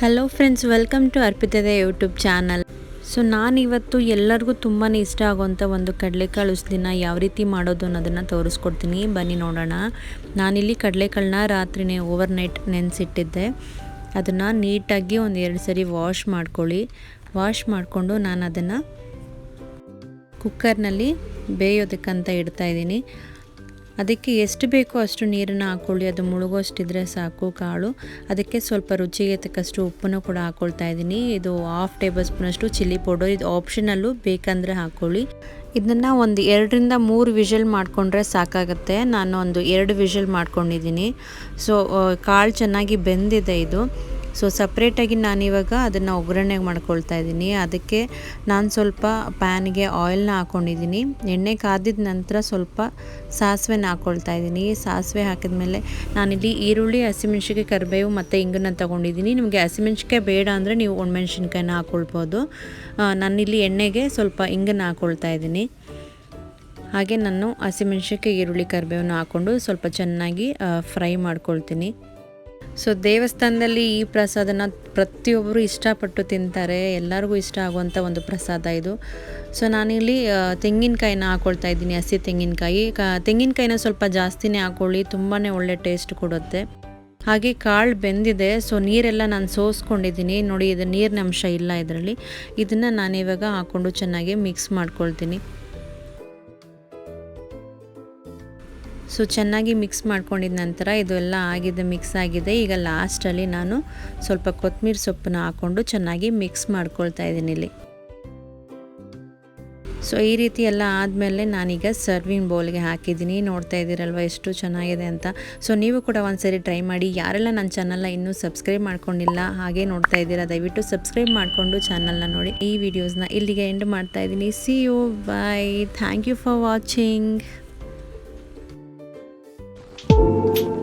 Hello friends welcome to ಅರ್ಪಿತದೆ YouTube channel so ನಾನಿವತ್ತು ಎಲ್ಲರಿಗೂ ತುಂಬಾ ಇಷ್ಟ ಆಗುವಂಥ ಒಂದು ಕಡಲೆಕಾಳು ಉಸ್ಲಿನ ಯಾವ ರೀತಿ ಮಾಡೋದು ಅನ್ನೋದನ್ನು ತೋರಿಸ್ಕೊಡ್ತೀನಿ. ಬನ್ನಿ ನೋಡೋಣ. ನಾನಿಲ್ಲಿ ಕಡಲೆಕಾಳನ್ನ ರಾತ್ರಿನೇ ಓವರ್ ನೈಟ್ ನೆನೆಸಿಟ್ಟಿದ್ದೆ. ಅದನ್ನು ನೀಟಾಗಿ ಒಂದು ಎರಡು ಸರಿ ವಾಶ್ ಮಾಡ್ಕೊಳ್ಳಿ. ವಾಶ್ ಮಾಡಿಕೊಂಡು ನಾನು ಅದನ್ನು ಕುಕ್ಕರ್ನಲ್ಲಿ ಬೇಯೋದಕ್ಕಂತ ಇಡ್ತಾ ಇದ್ದೀನಿ. ಅದಕ್ಕೆ ಎಷ್ಟು ಬೇಕೋ ಅಷ್ಟು ನೀರನ್ನು ಹಾಕ್ಕೊಳ್ಳಿ ಅದು ಮುಳುಗೋಷ್ಟಿದ್ರೆ ಸಾಕು ಕಾಳು. ಅದಕ್ಕೆ ಸ್ವಲ್ಪ ರುಚಿಗೆ ತಕ್ಕಷ್ಟು ಉಪ್ಪನ್ನು ಕೂಡ ಹಾಕ್ಕೊಳ್ತಾ ಇದ್ದೀನಿ. ಇದು ಹಾಫ್ ಟೇಬಲ್ ಸ್ಪೂನಷ್ಟು ಚಿಲ್ಲಿ ಪೌಡರ್ ಇದು ಆಪ್ಷನಲ್ಲು ಬೇಕಂದರೆ ಹಾಕ್ಕೊಳ್ಳಿ ಇದನ್ನು ಒಂದು ಎರಡರಿಂದ ಮೂರು ವಿಷಲ್ ಮಾಡಿಕೊಂಡ್ರೆ ಸಾಕಾಗುತ್ತೆ. ನಾನು ಒಂದು ಎರಡು ವಿಷಲ್ ಮಾಡ್ಕೊಂಡಿದ್ದೀನಿ. ಸೊ ಕಾಳು ಚೆನ್ನಾಗಿ ಬೆಂದಿದೆ ಇದು. ಸೊ ಸಪ್ರೇಟಾಗಿ ನಾನಿವಾಗ ಅದನ್ನು ಒಗ್ಗರಣೆಗೆ ಮಾಡ್ಕೊಳ್ತಾ ಇದ್ದೀನಿ. ಅದಕ್ಕೆ ನಾನು ಸ್ವಲ್ಪ ಪ್ಯಾನ್ಗೆ ಆಯಿಲ್ನ ಹಾಕ್ಕೊಂಡಿದ್ದೀನಿ ಎಣ್ಣೆ ಕಾದಿದ ನಂತರ ಸ್ವಲ್ಪ ಸಾಸಿವೆನ ಹಾಕ್ಕೊಳ್ತಾ ಇದ್ದೀನಿ. ಸಾಸಿವೆ ಹಾಕಿದ್ಮೇಲೆ ನಾನಿಲ್ಲಿ ಈರುಳ್ಳಿ ಹಸಿಮೆಣ್ಸಿಕಾಯಿ ಕರಿಬೇವು ಮತ್ತು ಇಂಗನ್ನ ತೊಗೊಂಡಿದ್ದೀನಿ. ನಿಮಗೆ ಹಸಿಮೆಣ್ಸಿಕಾಯಿ ಬೇಡ ಅಂದರೆ ನೀವು ಒಣಮೆಣ್ಸಿನ್ಕಾಯಿನ ಹಾಕ್ಕೊಳ್ಬೋದು ನಾನಿಲ್ಲಿ ಎಣ್ಣೆಗೆ ಸ್ವಲ್ಪ ಇಂಗನ್ನ ಹಾಕ್ಕೊಳ್ತಾ ಇದ್ದೀನಿ. ಹಾಗೆ ನಾನು ಹಸಿಮೆಣ್ಸಿಕಾಯಿ ಈರುಳ್ಳಿ, ಕರಿಬೇವನ್ನ ಹಾಕ್ಕೊಂಡು ಸ್ವಲ್ಪ ಚೆನ್ನಾಗಿ ಫ್ರೈ ಮಾಡ್ಕೊಳ್ತೀನಿ. ಸೊ ದೇವಸ್ಥಾನದಲ್ಲಿ ಈ ಪ್ರಸಾದನ ಪ್ರತಿಯೊಬ್ಬರು ಇಷ್ಟಪಟ್ಟು ತಿಂತಾರೆ. ಎಲ್ಲರಿಗೂ ಇಷ್ಟ ಆಗುವಂಥ ಒಂದು ಪ್ರಸಾದ ಇದು. ಸೊ ನಾನಿಲ್ಲಿ ತೆಂಗಿನಕಾಯಿನ ಹಾಕ್ಕೊಳ್ತಾ ಇದ್ದೀನಿ, ಹಸಿ ತೆಂಗಿನಕಾಯಿ. ಕ, ತೆಂಗಿನಕಾಯಿನ ಸ್ವಲ್ಪ ಜಾಸ್ತಿನೇ ಹಾಕ್ಕೊಳ್ಳಿ ತುಂಬಾ ಒಳ್ಳೆ ಟೇಸ್ಟ್ ಕೊಡುತ್ತೆ. ಹಾಗೆ ಕಾಳು ಬೆಂದಿದೆ, ಸೊ ನೀರೆಲ್ಲ ನಾನು ಸೋಸ್ಕೊಂಡಿದ್ದೀನಿ. ನೋಡಿ, ಇದು ನೀರಿನ ಅಂಶ ಇಲ್ಲ ಇದರಲ್ಲಿ. ಇದನ್ನು ನಾನಿವಾಗ ಹಾಕ್ಕೊಂಡು ಚೆನ್ನಾಗಿ ಮಿಕ್ಸ್ ಮಾಡ್ಕೊಳ್ತೀನಿ. ಸೊ ಚೆನ್ನಾಗಿ ಮಿಕ್ಸ್ ಮಾಡ್ಕೊಂಡಿದ ನಂತರ ಇದೆಲ್ಲ ಆಗಿದೆ, ಮಿಕ್ಸ್ ಆಗಿದೆ. ಈಗ ಲಾಸ್ಟಲ್ಲಿ ನಾನು ಸ್ವಲ್ಪ ಕೊತ್ತಂಬರಿ ಸೊಪ್ಪನ್ನ ಹಾಕ್ಕೊಂಡು ಚೆನ್ನಾಗಿ ಮಿಕ್ಸ್ ಮಾಡ್ಕೊಳ್ತಾ ಇದ್ದೀನಿ ಇಲ್ಲಿ. ಸೊ ಈ ರೀತಿ ಎಲ್ಲ ಆದಮೇಲೆ ನಾನೀಗ ಸರ್ವಿಂಗ್ ಬೌಲ್ಗೆ ಹಾಕಿದ್ದೀನಿ. ನೋಡ್ತಾ ಇದ್ದೀರಲ್ವ ಎಷ್ಟು ಚೆನ್ನಾಗಿದೆ ಅಂತ. ಸೊ ನೀವು ಕೂಡ ಒಂದ್ಸರಿ ಟ್ರೈ ಮಾಡಿ. ಯಾರೆಲ್ಲ ನನ್ನ ಚಾನಲ್ನ ಇನ್ನೂ ಸಬ್ಸ್ಕ್ರೈಬ್ ಮಾಡ್ಕೊಂಡಿಲ್ಲ, ಹಾಗೆ ನೋಡ್ತಾ ಇದ್ದೀರಾ, ದಯವಿಟ್ಟು ಸಬ್ಸ್ಕ್ರೈಬ್ ಮಾಡಿಕೊಂಡು ಚಾನಲ್ನ ನೋಡಿ. ಈ ವಿಡಿಯೋಸ್ನ ಇಲ್ಲಿಗೆ ಎಂಡ್ ಮಾಡ್ತಾ ಇದ್ದೀನಿ. See you bye thank you for watching Thank you.